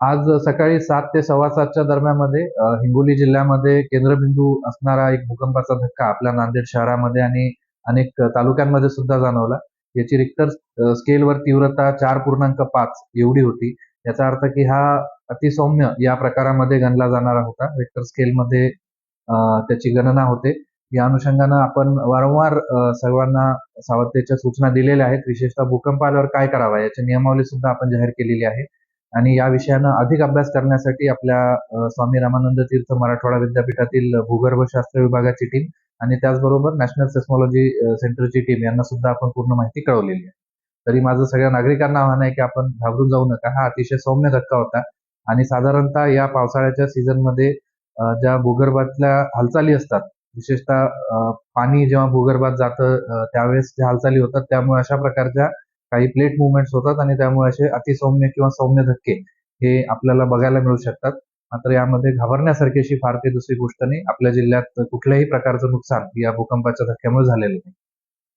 आज सकाळी सात ते सव्वा सातच्या दरम्यानमध्ये हिंगोली जिल्ह्यामध्ये केंद्रबिंदू असणारा एक भूकंपाचा धक्का आपल्या नांदेड शहरामध्ये आणि अनेक तालुक्यांमध्ये सुद्धा जाणवला. याची रिक्टर स्केलवर तीव्रता चार पूर्णांक पाच एवढी होती. याचा अर्थ की हा अतिसौम्य या प्रकारामध्ये गणला जाणारा होता. रिक्टर स्केलमध्ये त्याची गणना होते. या अनुषंगानं आपण वारंवार सर्वांना सावधतेच्या सूचना दिलेल्या आहेत. विशेषतः भूकंप आल्यावर काय करावा याची नियमावली सुद्धा आपण जाहीर केलेली आहे. आणि या विषयानं अधिक अभ्यास करण्यासाठी आपल्या स्वामी रामानंद तीर्थ मराठवाडा विद्यापीठातील भूगर्भशास्त्र विभागाची टीम आणि त्याचबरोबर नॅशनल सेस्मॉलॉजी सेंटरची टीम यांना सुद्धा आपण पूर्ण माहिती कळवलेली आहे. तरी माझं सगळ्या नागरिकांना आव्हान आहे की आपण घाबरून जाऊ नका. हा अतिशय सौम्य धक्का होता. आणि साधारणतः या पावसाळ्याच्या सीझनमध्ये ज्या भूगर्भातल्या हालचाली असतात विशेषतः पाणी जेव्हा भूगर्भात जातं त्यावेळेस ज्या हालचाली होतात त्यामुळे अशा प्रकारच्या काही प्लेट मुवमेंट्स होतात आणि त्यामुळे असे अतिसौम्य किंवा सौम्य धक्के हे आपल्याला बघायला मिळू शकतात. मात्र यामध्ये घाबरण्यासारखी अशी फार काही दुसरी गोष्ट नाही. आपल्या जिल्ह्यात कुठल्याही प्रकारचं नुकसान या भूकंपाच्या धक्क्यामुळे झालेलं नाही.